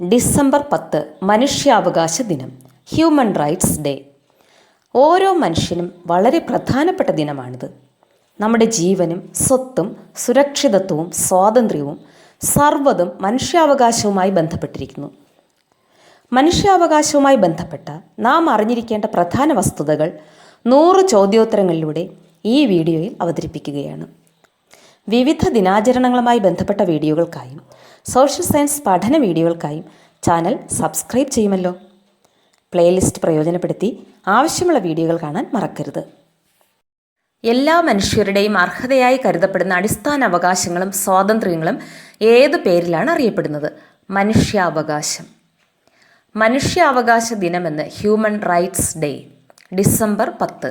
December പത്ത് മനുഷ്യാവകാശ ദിനം ഹ്യൂമൻ റൈറ്റ്സ് ഡേ. ഓരോ മനുഷ്യനും വളരെ പ്രധാനപ്പെട്ട ദിനമാണിത്. നമ്മുടെ ജീവനും സ്വത്തും സുരക്ഷിതത്വവും സ്വാതന്ത്ര്യവും സർവതും മനുഷ്യാവകാശവുമായി ബന്ധപ്പെട്ടിരിക്കുന്നു. മനുഷ്യാവകാശവുമായി ബന്ധപ്പെട്ട നാം അറിഞ്ഞിരിക്കേണ്ട പ്രധാന വസ്തുതകൾ നൂറ് ചോദ്യോത്തരങ്ങളിലൂടെ ഈ വീഡിയോയിൽ അവതരിപ്പിക്കുകയാണ്. വിവിധ ദിനാചരണങ്ങളുമായി ബന്ധപ്പെട്ട വീഡിയോകൾക്കായും സോഷ്യൽ സയൻസ് പഠന വീഡിയോകൾക്കായും ചാനൽ സബ്സ്ക്രൈബ് ചെയ്യുമല്ലോ. പ്ലേലിസ്റ്റ് പ്രയോജനപ്പെടുത്തി ആവശ്യമുള്ള വീഡിയോകൾ കാണാൻ മറക്കരുത്. എല്ലാ മനുഷ്യരുടെയും അർഹതയായി കരുതപ്പെടുന്ന അടിസ്ഥാന അവകാശങ്ങളും സ്വാതന്ത്ര്യങ്ങളും ഏത് പേരിലാണ് അറിയപ്പെടുന്നത്? മനുഷ്യാവകാശം. മനുഷ്യാവകാശ ദിനമെന്ന് ഹ്യൂമൻ റൈറ്റ്സ് ഡേ ഡിസംബർ പത്ത്.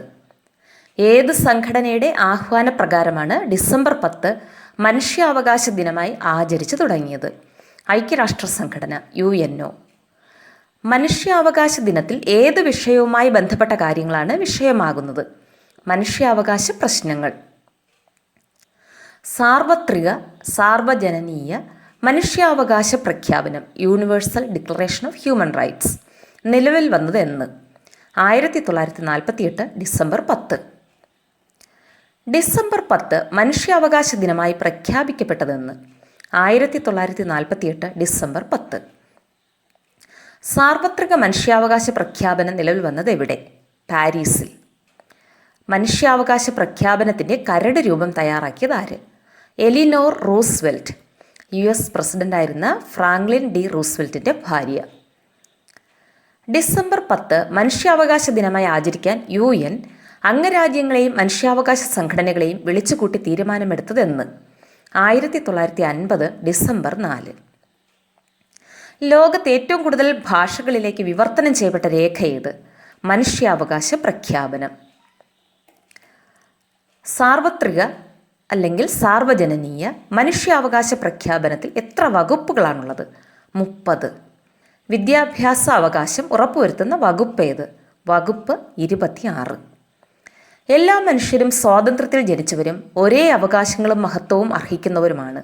ഏത് സംഘടനയുടെ ആഹ്വാനപ്രകാരമാണ് ഡിസംബർ പത്ത് മനുഷ്യാവകാശ ദിനമായി ആചരിച്ചു തുടങ്ങിയത്. ഐക്യരാഷ്ട്ര സംഘടന യു എൻ ഒ. മനുഷ്യാവകാശ ദിനത്തിൽ ഏത് വിഷയവുമായി ബന്ധപ്പെട്ട കാര്യങ്ങളാണ് വിഷയമാകുന്നത്? മനുഷ്യാവകാശ പ്രശ്നങ്ങൾ. സാർവത്രിക സാർവജനനീയ മനുഷ്യാവകാശ പ്രഖ്യാപനം universal declaration of human rights നിലവിൽ വന്നത് എന്ന്. ആയിരത്തി തൊള്ളായിരത്തി നാൽപ്പത്തിയെട്ട് ഡിസംബർ പത്ത്. ഡിസംബർ പത്ത് മനുഷ്യാവകാശ ദിനമായി പ്രഖ്യാപിക്കപ്പെട്ടതെന്ന് ആയിരത്തി തൊള്ളായിരത്തി നാൽപ്പത്തിയെട്ട് ഡിസംബർ പത്ത്. സാർവത്രിക മനുഷ്യാവകാശ പ്രഖ്യാപനം നിലവിൽ വന്നത് എവിടെ? പാരീസിൽ. മനുഷ്യാവകാശ പ്രഖ്യാപനത്തിന്റെ കരട് രൂപം തയ്യാറാക്കിയത് ആര്? എലിനോർ റൂസ്വെൽറ്റ് യു എസ് പ്രസിഡന്റായിരുന്ന ഫ്രാങ്ക്ലിൻ ഡി റൂസ്വെൽറ്റിന്റെ ഭാര്യ. ഡിസംബർ പത്ത് മനുഷ്യാവകാശ ദിനമായി ആചരിക്കാൻ യു എൻ അംഗരാജ്യങ്ങളെയും മനുഷ്യാവകാശ സംഘടനകളെയും വിളിച്ചുകൂട്ടി തീരുമാനമെടുത്തതെന്ന് ആയിരത്തി തൊള്ളായിരത്തി അൻപത് ഡിസംബർ നാല്. ലോകത്ത് ഏറ്റവും കൂടുതൽ ഭാഷകളിലേക്ക് വിവർത്തനം ചെയ്യപ്പെട്ട രേഖ ഏത്? മനുഷ്യാവകാശ പ്രഖ്യാപനം. സാർവത്രിക അല്ലെങ്കിൽ സാർവജനനീയ മനുഷ്യാവകാശ പ്രഖ്യാപനത്തിൽ എത്ര വകുപ്പുകളാണുള്ളത്? മുപ്പത്. വിദ്യാഭ്യാസ അവകാശം ഉറപ്പുവരുത്തുന്ന വകുപ്പ് ഏത്? വകുപ്പ് ഇരുപത്തിയാറ്. എല്ലാ മനുഷ്യരും സ്വാതന്ത്ര്യത്തിൽ ജനിച്ചവരും ഒരേ അവകാശങ്ങളും മഹത്വവും അർഹിക്കുന്നവരുമാണ്.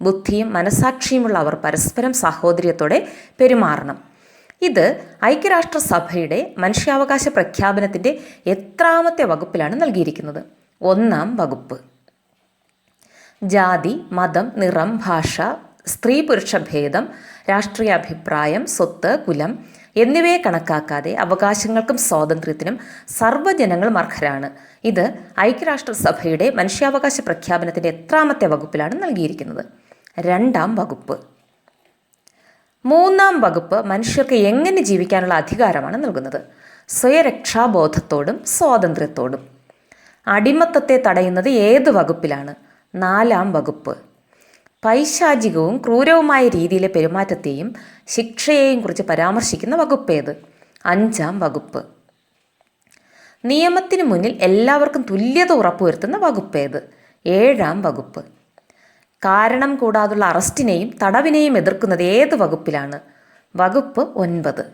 ബുദ്ധിയും മനസാക്ഷിയുമുള്ള അവർ പരസ്പരം സാഹോദര്യത്തോടെ പെരുമാറണം. ഇത് ഐക്യരാഷ്ട്രസഭയുടെ മനുഷ്യാവകാശ പ്രഖ്യാപനത്തിന്റെ എത്രാമത്തെ വകുപ്പിലാണ് നൽകിയിരിക്കുന്നത്. ഒന്നാം വകുപ്പ്. ജാതി മതം നിറം ഭാഷ സ്ത്രീ പുരുഷ ഭേദം രാഷ്ട്രീയ അഭിപ്രായം സ്വത്ത് കുലം എന്നിവയെ കണക്കാക്കാതെ അവകാശങ്ങൾക്കും സ്വാതന്ത്ര്യത്തിനും സർവജനങ്ങളും അർഹരാണ്. ഇത് ഐക്യരാഷ്ട്രസഭയുടെ മനുഷ്യാവകാശ പ്രഖ്യാപനത്തിന്റെ എത്രാമത്തെ വകുപ്പിലാണ് നൽകിയിരിക്കുന്നത്. രണ്ടാം വകുപ്പ്. മൂന്നാം വകുപ്പ് മനുഷ്യർക്ക് എങ്ങനെ ജീവിക്കാനുള്ള അധികാരമാണ് നൽകുന്നത്? സ്വയരക്ഷാബോധത്തോടും സ്വാതന്ത്ര്യത്തോടും. അടിമത്തത്തെ തടയുന്നത് ഏത് വകുപ്പിലാണ്? നാലാം വകുപ്പ്. പൈശാചികവും ക്രൂരവുമായ രീതിയിലെ പെരുമാറ്റത്തെയും ശിക്ഷയെയും കുറിച്ച് പരാമർശിക്കുന്ന വകുപ്പ് ഏത്? അഞ്ചാം വകുപ്പ്. നിയമത്തിന് മുന്നിൽ എല്ലാവർക്കും തുല്യത ഉറപ്പുവരുത്തുന്ന വകുപ്പ് ഏത്? ഏഴാം വകുപ്പ്. കാരണം കൂടാതുള്ള അറസ്റ്റിനെയും തടവിനെയും എതിർക്കുന്നത് ഏത് വകുപ്പിലാണ്? വകുപ്പ് ഒൻപത്.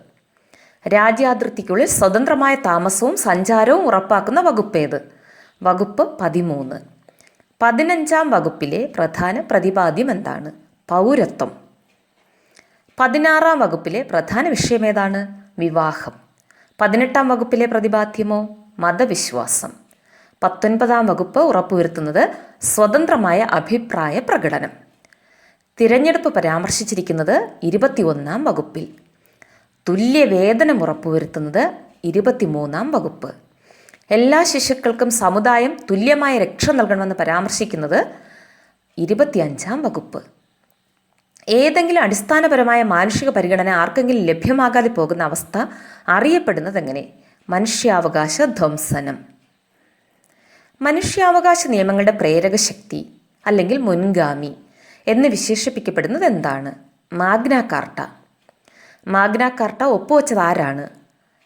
രാജ്യാതിർത്തിക്കുള്ളിൽ സ്വതന്ത്രമായ താമസവും സഞ്ചാരവും ഉറപ്പാക്കുന്ന വകുപ്പ് ഏത്? വകുപ്പ് പതിമൂന്ന്. പതിനഞ്ചാം വകുപ്പിലെ പ്രധാന പ്രതിപാദ്യം എന്താണ്? പൗരത്വം. പതിനാറാം വകുപ്പിലെ പ്രധാന വിഷയം ഏതാണ്? വിവാഹം. പതിനെട്ടാം വകുപ്പിലെ പ്രതിപാദ്യമോ? മതവിശ്വാസം. പത്തൊൻപതാം വകുപ്പ് ഉറപ്പുവരുത്തുന്നത് സ്വതന്ത്രമായ അഭിപ്രായ പ്രകടനം. തിരഞ്ഞെടുപ്പ് പരാമർശിച്ചിരിക്കുന്നത് ഇരുപത്തിയൊന്നാം വകുപ്പിൽ. തുല്യവേതനം ഉറപ്പുവരുത്തുന്നത് ഇരുപത്തിമൂന്നാം വകുപ്പ്. എല്ലാ ശിശുക്കൾക്കും സമുദായം തുല്യമായ രക്ഷ നൽകണമെന്ന് പരാമർശിക്കുന്നത് ഇരുപത്തിയഞ്ചാം വകുപ്പ്. ഏതെങ്കിലും അടിസ്ഥാനപരമായ മാനുഷിക പരിഗണന ആർക്കെങ്കിലും ലഭ്യമാകാതെ പോകുന്ന അവസ്ഥ അറിയപ്പെടുന്നത് എങ്ങനെ മനുഷ്യാവകാശ ധ്വംസനം. മനുഷ്യാവകാശ നിയമങ്ങളുടെ പ്രേരക ശക്തി അല്ലെങ്കിൽ മുൻഗാമി എന്ന് വിശേഷിപ്പിക്കപ്പെടുന്നത് എന്താണ്? Magna Carta. മാഗ്ന കാർട്ട ഒപ്പുവെച്ചത് ആരാണ്?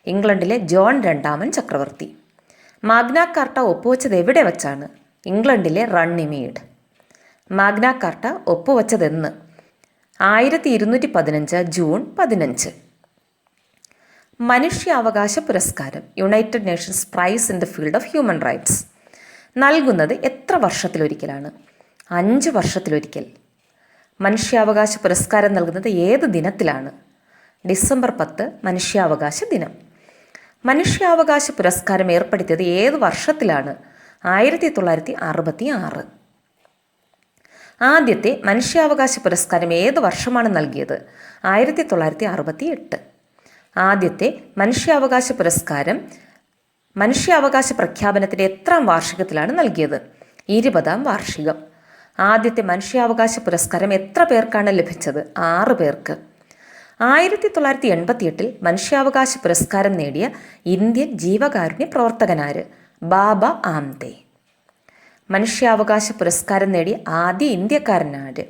ഇംഗ്ലണ്ടിലെ ജോൺ രണ്ടാമൻ ചക്രവർത്തി. മാഗ്ന കാർട്ട ഒപ്പുവെച്ചത് എവിടെ വച്ചാണ്? ഇംഗ്ലണ്ടിലെ റണ്ണിമീഡ്. Magna Carta ഒപ്പുവെച്ചതെന്ന്. ആയിരത്തി ഇരുന്നൂറ്റി പതിനഞ്ച് ജൂൺ പതിനഞ്ച്. മനുഷ്യാവകാശ പുരസ്കാരം United Nations prize in the field of human rights. നൽകുന്നത് എത്ര വർഷത്തിലൊരിക്കലാണ്? അഞ്ച് വർഷത്തിലൊരിക്കൽ. മനുഷ്യാവകാശ പുരസ്കാരം നൽകുന്നത് ഏത് ദിനത്തിലാണ്? ഡിസംബർ പത്ത് മനുഷ്യാവകാശ ദിനം. മനുഷ്യാവകാശ പുരസ്കാരം ഏർപ്പെടുത്തിയത് ഏത് വർഷത്തിലാണ്? ആയിരത്തി തൊള്ളായിരത്തി അറുപത്തി ആറ് ആദ്യത്തെ മനുഷ്യാവകാശ പുരസ്കാരം ഏത് വർഷമാണ് നൽകിയത്? ആയിരത്തി തൊള്ളായിരത്തി അറുപത്തി എട്ട് ആദ്യത്തെ മനുഷ്യാവകാശ പുരസ്കാരം മനുഷ്യാവകാശ പ്രഖ്യാപനത്തിന്റെ എത്രാം വാർഷികത്തിലാണ് നൽകിയത്? ഇരുപതാം വാർഷികം. ആദ്യത്തെ മനുഷ്യാവകാശ പുരസ്കാരം എത്ര പേർക്കാണ് ലഭിച്ചത്? ആറ് പേർക്ക്. ആയിരത്തി തൊള്ളായിരത്തി എൺപത്തിയെട്ടിൽ മനുഷ്യാവകാശ പുരസ്കാരം നേടിയ ഇന്ത്യൻ ജീവകാരുണ്യ പ്രവർത്തകനാര് ബാബ ആംദേ മനുഷ്യാവകാശ പുരസ്കാരം നേടിയ ആദ്യ ഇന്ത്യക്കാരനാര്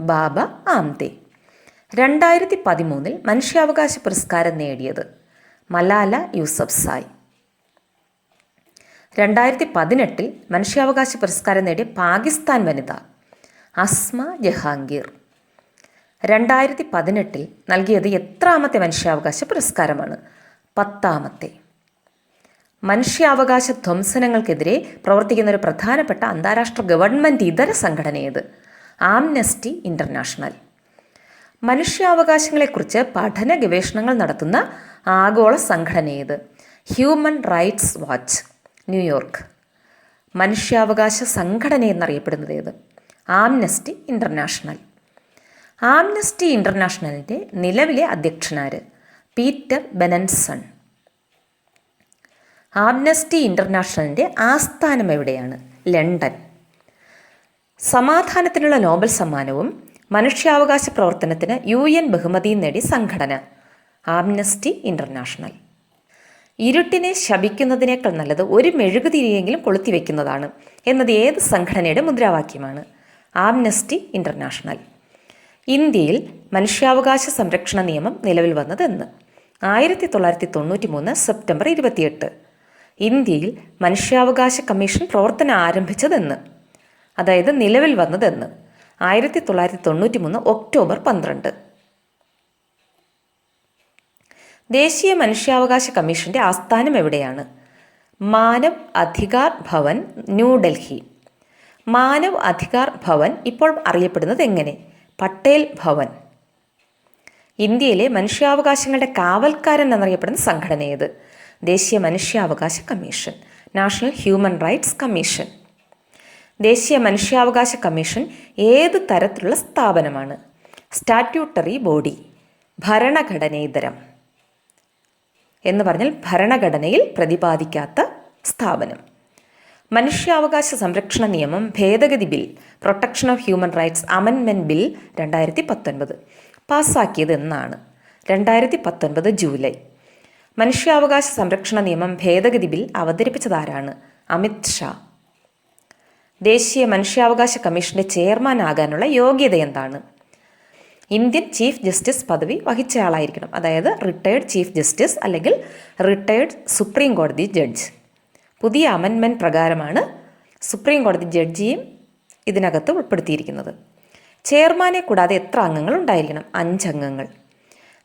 ബാബ ആംദേ രണ്ടായിരത്തി പതിമൂന്നിൽ മനുഷ്യാവകാശ പുരസ്കാരം നേടിയത് മലാല യൂസഫ് സായ്. രണ്ടായിരത്തി പതിനെട്ടിൽ മനുഷ്യാവകാശ പുരസ്കാരം നേടിയ പാകിസ്ഥാൻ വനിത അസ്മ ജഹാംഗീർ. രണ്ടായിരത്തി പതിനെട്ടിൽ നൽകിയത് എത്രാമത്തെ മനുഷ്യാവകാശ പുരസ്കാരമാണ്? പത്താമത്തെ. മനുഷ്യാവകാശ ധ്വംസനങ്ങൾക്കെതിരെ പ്രവർത്തിക്കുന്ന ഒരു പ്രധാനപ്പെട്ട അന്താരാഷ്ട്ര ഗവൺമെന്റ് ഇതര സംഘടന ഏത് ആംനസ്റ്റി ഇന്റർനാഷണൽ മനുഷ്യാവകാശങ്ങളെക്കുറിച്ച് പഠന ഗവേഷണങ്ങൾ നടത്തുന്ന ആഗോള സംഘടന ഏത് ഹ്യൂമൻ റൈറ്റ്സ് വാച്ച് ന്യൂയോർക്ക്. മനുഷ്യാവകാശ സംഘടന എന്നറിയപ്പെടുന്നത് ഏത് ആംനസ്റ്റി ഇന്റർനാഷണൽ ആംനസ്റ്റി ഇന്റർനാഷണലിന്റെ നിലവിലെ അധ്യക്ഷനാര് പീറ്റർ ബെനൻസൺ. ആംനസ്റ്റി ഇന്റർനാഷണലിന്റെ ആസ്ഥാനം എവിടെയാണ്? ലണ്ടൻ. സമാധാനത്തിനുള്ള നോബൽ സമ്മാനവും മനുഷ്യാവകാശ പ്രവർത്തനത്തിന് യു എൻ ബഹുമതിയും നേടി സംഘടന ആംനസ്റ്റി ഇന്റർനാഷണൽ ഇരുട്ടിനെ ശപിക്കുന്നതിനേക്കാൾ നല്ലത് ഒരു മെഴുകുതിരിയെങ്കിലും കൊളുത്തിവെക്കുന്നതാണ്. എന്നത് ഏത് സംഘടനയുടെ മുദ്രാവാക്യമാണ്? ആംനസ്റ്റി ഇന്റർനാഷണൽ ഇന്ത്യയിൽ മനുഷ്യാവകാശ സംരക്ഷണ നിയമം നിലവിൽ വന്നത് എന്ന് ആയിരത്തി തൊള്ളായിരത്തി തൊണ്ണൂറ്റി മൂന്ന് സെപ്റ്റംബർ ഇരുപത്തിയെട്ട്. ഇന്ത്യയിൽ മനുഷ്യാവകാശ കമ്മീഷൻ പ്രവർത്തനം ആരംഭിച്ചതെന്ന്. അതായത് നിലവിൽ വന്നതെന്ന്. ആയിരത്തി തൊള്ളായിരത്തി തൊണ്ണൂറ്റി മൂന്ന് ഒക്ടോബർ പന്ത്രണ്ട്. ദേശീയ മനുഷ്യാവകാശ കമ്മീഷന്റെ ആസ്ഥാനം എവിടെയാണ്? മാനവ് അധികാർ ഭവൻ ന്യൂഡൽഹി മാനവ് അധികാർ ഭവൻ ഇപ്പോൾ അറിയപ്പെടുന്നത് എങ്ങനെ? പട്ടേൽ ഭവൻ. ഇന്ത്യയിലെ മനുഷ്യാവകാശങ്ങളുടെ കാവൽക്കാരൻ എന്നറിയപ്പെടുന്ന സംഘടന ഏത്? ദേശീയ മനുഷ്യാവകാശ commission national human rights commission. ദേശീയ മനുഷ്യാവകാശ കമ്മീഷൻ ഏത് തരത്തിലുള്ള സ്ഥാപനമാണ്? സ്റ്റാറ്റ്യൂട്ടറി ബോഡി ഭരണഘടനേതരം എന്ന് പറഞ്ഞാൽ ഭരണഘടനയിൽ പ്രതിപാദിക്കാത്ത സ്ഥാപനം. മനുഷ്യാവകാശ സംരക്ഷണ നിയമം ഭേദഗതി bill protection of human rights അമെൻമെന്റ് bill രണ്ടായിരത്തി പത്തൊൻപത് പാസ്സാക്കിയത് എന്നാണ്. രണ്ടായിരത്തി പത്തൊൻപത് ജൂലൈ. മനുഷ്യാവകാശ സംരക്ഷണ നിയമം ഭേദഗതി ബിൽ അവതരിപ്പിച്ചതാരാണ്? അമിത് ഷാ. ദേശീയ മനുഷ്യാവകാശ കമ്മീഷന്റെ ചെയർമാൻ ആകാനുള്ള യോഗ്യത എന്താണ്? ഇന്ത്യൻ ചീഫ് ജസ്റ്റിസ് പദവി വഹിച്ചയാളായിരിക്കണം. അതായത് റിട്ടയേർഡ് ചീഫ് ജസ്റ്റിസ് അല്ലെങ്കിൽ റിട്ടയേർഡ് സുപ്രീം കോടതി ജഡ്ജ്. പുതിയ അമെൻമെന്റ് പ്രകാരമാണ് സുപ്രീം കോടതി ജഡ്ജിയും ഇതിനകത്ത് ഉൾപ്പെടുത്തിയിരിക്കുന്നത്. ചെയർമാനെ കൂടാതെ എത്ര അംഗങ്ങൾ ഉണ്ടായിരിക്കണം അഞ്ചംഗങ്ങൾ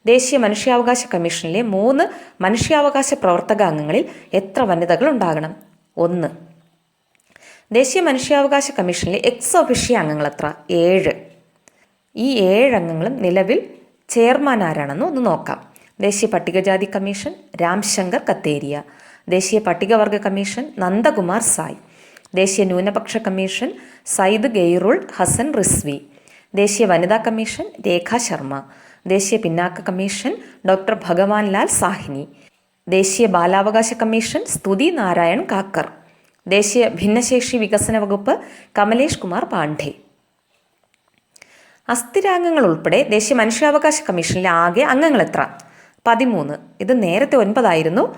ദേശീയ മനുഷ്യാവകാശ കമ്മീഷനിലെ മൂന്ന് മനുഷ്യാവകാശ പ്രവർത്തക അംഗങ്ങളിൽ എത്ര വനിതകൾ ഉണ്ടാകണം ഒന്ന്. ദേശീയ മനുഷ്യാവകാശ കമ്മീഷനിലെ എക്സ് ഒഫീഷ്യ അംഗങ്ങൾ എത്ര? ഏഴ്. ഈ ഏഴംഗങ്ങളും നിലവിൽ ചെയർമാൻ ആരാണെന്ന് ഒന്ന് നോക്കാം. ദേശീയ പട്ടികജാതി കമ്മീഷൻ രാംശങ്കർ കത്തേരിയ. ദേശീയ പട്ടികവർഗ കമ്മീഷൻ നന്ദകുമാർ സായ്. ദേശീയ ന്യൂനപക്ഷ കമ്മീഷൻ സയ്യിദ് ഗെയ്റുൾ ഹസൻ റിസ്വി. ദേശീയ വനിതാ കമ്മീഷൻ രേഖ ശർമ്മ. ദേശീയ പിന്നാക്ക കമ്മീഷൻ ഡോക്ടർ ഭഗവാൻ ലാൽ സാഹിനി. ദേശീയ ബാലാവകാശ കമ്മീഷൻ സ്തുതി നാരായൺ കാക്കർ. ദേശീയ ഭിന്നശേഷി വികസന വകുപ്പ് കമലേഷ് കുമാർ പാണ്ഡെ. അസ്ഥിരാംഗങ്ങൾ ഉൾപ്പെടെ ദേശീയ മനുഷ്യാവകാശ കമ്മീഷനിലെ ആകെ അംഗങ്ങൾ എത്ര പതിമൂന്ന്. ഇത് നേരത്തെ ഒൻപതായിരുന്നു.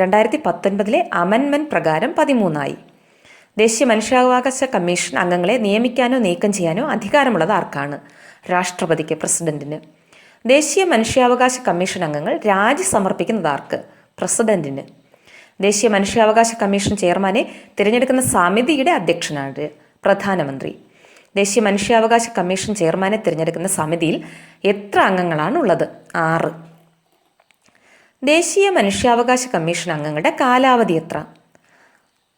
രണ്ടായിരത്തി പത്തൊൻപതിലെ അമെൻമെന്റ് പ്രകാരം പതിമൂന്നായി. ദേശീയ മനുഷ്യാവകാശ കമ്മീഷൻ അംഗങ്ങളെ നിയമിക്കാനോ നീക്കം ചെയ്യാനോ അധികാരമുള്ളത് ആർക്കാണ്? രാഷ്ട്രപതിക്ക് പ്രസിഡന്റിന്. ദേശീയ മനുഷ്യാവകാശ കമ്മീഷൻ അംഗങ്ങൾ രാജി സമർപ്പിക്കുന്നത് ആർക്ക്? പ്രസിഡന്റിന്. ദേശീയ മനുഷ്യാവകാശ കമ്മീഷൻ ചെയർമാനെ തിരഞ്ഞെടുക്കുന്ന സമിതിയുടെ അധ്യക്ഷനാണ് പ്രധാനമന്ത്രി. ദേശീയ മനുഷ്യാവകാശ കമ്മീഷൻ ചെയർമാനെ തിരഞ്ഞെടുക്കുന്ന സമിതിയിൽ എത്ര അംഗങ്ങളാണ് ഉള്ളത്? ആറ്. ദേശീയ മനുഷ്യാവകാശ കമ്മീഷൻ അംഗങ്ങളുടെ കാലാവധി എത്ര?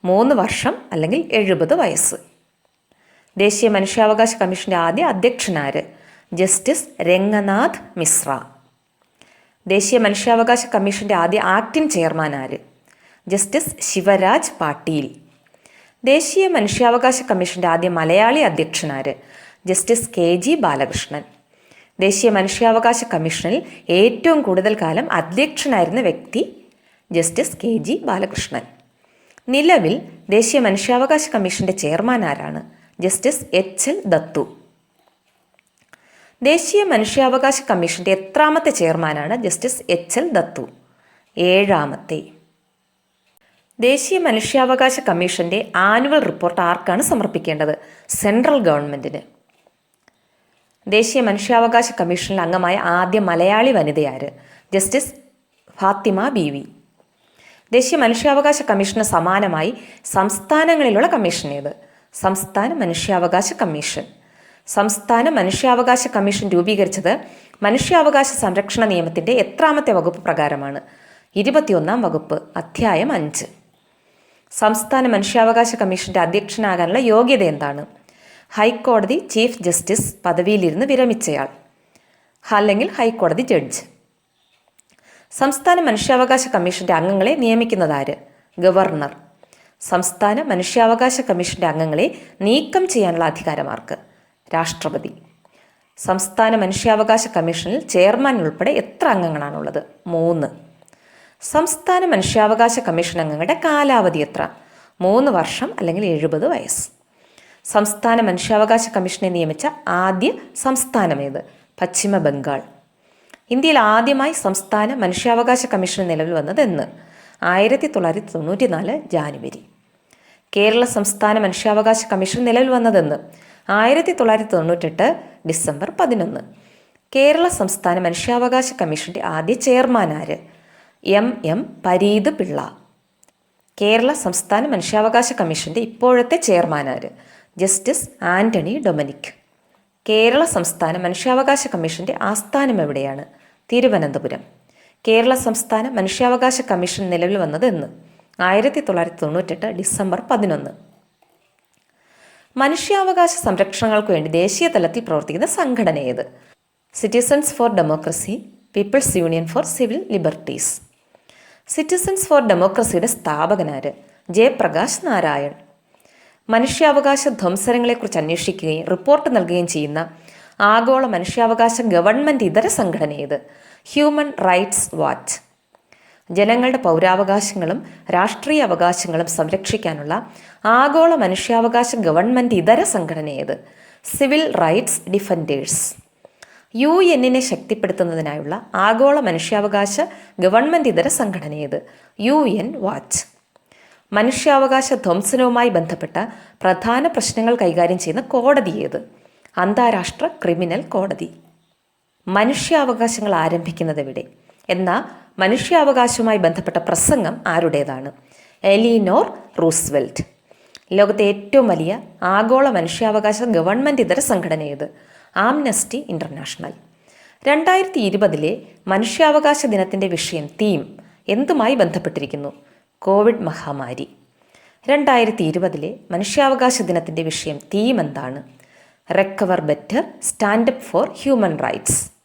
മൂന്ന് വർഷം അല്ലെങ്കിൽ എഴുപത് വയസ്സ്. ദേശീയ മനുഷ്യാവകാശ കമ്മീഷന്റെ ആദ്യ അധ്യക്ഷനാര് ജസ്റ്റിസ് രംഗനാഥ് മിശ്ര. ദേശീയ മനുഷ്യാവകാശ കമ്മീഷന്റെ ആദ്യ ആക്ടിംഗ് ചെയർമാൻ ആര് ജസ്റ്റിസ് ശിവരാജ് പാട്ടീൽ. ദേശീയ മനുഷ്യാവകാശ കമ്മീഷന്റെ ആദ്യ മലയാളി അധ്യക്ഷനാര് ജസ്റ്റിസ് കെ ജി ബാലകൃഷ്ണൻ. ദേശീയ മനുഷ്യാവകാശ കമ്മീഷനിൽ ഏറ്റവും കൂടുതൽ കാലം അധ്യക്ഷനായിരുന്ന വ്യക്തി ജസ്റ്റിസ് കെ ജി ബാലകൃഷ്ണൻ. നിലവിൽ ദേശീയ മനുഷ്യാവകാശ കമ്മീഷന്റെ ചെയർമാൻ ആരാണ്? Justice H L Dattu. ദേശീയ മനുഷ്യാവകാശ കമ്മീഷന്റെ എത്രാമത്തെ ചെയർമാനാണ് ജസ്റ്റിസ് എച്ച് എൽ ദത്തു? ഏഴാമത്തെ. ദേശീയ മനുഷ്യാവകാശ കമ്മീഷന്റെ ആനുവൽ റിപ്പോർട്ട് ആർക്കാണ് സമർപ്പിക്കേണ്ടത്? സെൻട്രൽ ഗവൺമെന്റിന്. ദേശീയ മനുഷ്യാവകാശ കമ്മീഷനിൽ അംഗമായ ആദ്യ മലയാളി വനിതയാര് ജസ്റ്റിസ് ഫാത്തിമ ബി വി ദേശീയ മനുഷ്യാവകാശ കമ്മീഷന് സമാനമായി സംസ്ഥാനങ്ങളിലുള്ള കമ്മീഷൻ ഏത്? സംസ്ഥാന മനുഷ്യാവകാശ കമ്മീഷൻ. സംസ്ഥാന മനുഷ്യാവകാശ കമ്മീഷൻ രൂപീകരിച്ചത് മനുഷ്യാവകാശ സംരക്ഷണ നിയമത്തിന്റെ എത്രാമത്തെ വകുപ്പ് പ്രകാരമാണ്. ഇരുപത്തിയൊന്നാം വകുപ്പ് അധ്യായം അഞ്ച്. സംസ്ഥാന മനുഷ്യാവകാശ കമ്മീഷന്റെ അധ്യക്ഷനാകാനുള്ള യോഗ്യത എന്താണ്? ഹൈക്കോടതി ചീഫ് ജസ്റ്റിസ് പദവിയിലിരുന്ന് വിരമിച്ചയാൾ. അല്ലെങ്കിൽ ഹൈക്കോടതി ജഡ്ജ്. സംസ്ഥാന മനുഷ്യാവകാശ കമ്മീഷന്റെ അംഗങ്ങളെ നിയമിക്കുന്നതാര്? ഗവർണർ. സംസ്ഥാന മനുഷ്യാവകാശ കമ്മീഷന്റെ അംഗങ്ങളെ നീക്കം ചെയ്യാനുള്ള അധികാരമാർക്ക്. രാഷ്ട്രപതി. സംസ്ഥാന മനുഷ്യാവകാശ കമ്മീഷനിൽ ചെയർമാൻ ഉൾപ്പെടെ എത്ര അംഗങ്ങളാണുള്ളത്? മൂന്ന്. സംസ്ഥാന മനുഷ്യാവകാശ കമ്മീഷൻ അംഗങ്ങളുടെ കാലാവധി എത്ര? മൂന്ന് വർഷം അല്ലെങ്കിൽ എഴുപത് വയസ്സ്. സംസ്ഥാന മനുഷ്യാവകാശ കമ്മീഷനെ നിയമിച്ച ആദ്യ സംസ്ഥാനമേത്? പശ്ചിമ ബംഗാൾ. ഇന്ത്യയിൽ ആദ്യമായി സംസ്ഥാന മനുഷ്യാവകാശ കമ്മീഷൻ നിലവിൽ വന്നത് എന്ന്. ആയിരത്തി തൊള്ളായിരത്തി തൊണ്ണൂറ്റി നാല് ജാനുവരി. കേരള സംസ്ഥാന മനുഷ്യാവകാശ കമ്മീഷൻ നിലവിൽ വന്നതെന്ന് ആയിരത്തി തൊള്ളായിരത്തി തൊണ്ണൂറ്റെട്ട് ഡിസംബർ പതിനൊന്ന്. കേരള സംസ്ഥാന മനുഷ്യാവകാശ കമ്മീഷന്റെ ആദ്യ ചെയർമാൻ ആര്? എം. എം. പരീത് പിള്ള. കേരള സംസ്ഥാന മനുഷ്യാവകാശ കമ്മീഷന്റെ ഇപ്പോഴത്തെ ചെയർമാൻ ആര്? ജസ്റ്റിസ് ആന്റണി ഡൊമനിക്. കേരള സംസ്ഥാന മനുഷ്യാവകാശ കമ്മീഷന്റെ ആസ്ഥാനം എവിടെയാണ്? തിരുവനന്തപുരം. കേരള സംസ്ഥാന മനുഷ്യാവകാശ കമ്മീഷൻ നിലവിൽ വന്നത് എന്ന്. ആയിരത്തി തൊള്ളായിരത്തി തൊണ്ണൂറ്റെട്ട് ഡിസംബർ പതിനൊന്ന്. മനുഷ്യാവകാശ സംരക്ഷണങ്ങൾക്ക് വേണ്ടി ദേശീയ തലത്തിൽ പ്രവർത്തിക്കുന്ന സംഘടന ഏത്? Citizens for democracy people's union for civil liberties citizens for ഡെമോക്രസിയുടെ സ്ഥാപകനാര് ജയപ്രകാശ് നാരായൺ. മനുഷ്യാവകാശ ധ്വംസനങ്ങളെക്കുറിച്ച് അന്വേഷിക്കുകയും റിപ്പോർട്ട് നൽകുകയും ചെയ്യുന്ന ആഗോള മനുഷ്യാവകാശ ഗവൺമെന്റ് ഇതര സംഘടന ഏത്? Human rights watch. ജനങ്ങളുടെ പൗരാവകാശങ്ങളും രാഷ്ട്രീയ അവകാശങ്ങളും സംരക്ഷിക്കാനുള്ള ആഗോള മനുഷ്യാവകാശ ഗവൺമെന്റ് ഇതര സംഘടന ഏത്? Civil rights defenders. യു എന്നിനെ ശക്തിപ്പെടുത്തുന്നതിനായുള്ള ആഗോള മനുഷ്യാവകാശ ഗവൺമെന്റ് ഇതര സംഘടന ഏത്? U N watch. മനുഷ്യാവകാശ ധ്വംസനവുമായി ബന്ധപ്പെട്ട പ്രധാന പ്രശ്നങ്ങൾ കൈകാര്യം ചെയ്യുന്ന കോടതി ഏത്? അന്താരാഷ്ട്ര ക്രിമിനൽ കോടതി. മനുഷ്യാവകാശങ്ങൾ ആരംഭിക്കുന്നത് എവിടെ? എന്ന മനുഷ്യാവകാശവുമായി ബന്ധപ്പെട്ട പ്രസംഗം ആരുടേതാണ്? Eleanor Roosevelt. ലോകത്തെ ഏറ്റവും വലിയ ആഗോള മനുഷ്യാവകാശ ഗവൺമെന്റ് ഇതര സംഘടന ഏത്? Amnesty International. രണ്ടായിരത്തി ഇരുപതിലെ മനുഷ്യാവകാശ ദിനത്തിന്റെ വിഷയം തീം എന്തുമായി ബന്ധപ്പെട്ടിരിക്കുന്നു? കോവിഡ് മഹാമാരി. രണ്ടായിരത്തി ഇരുപതിലെ മനുഷ്യാവകാശ ദിനത്തിന്റെ വിഷയം തീം എന്താണ് recover better stand up for human rights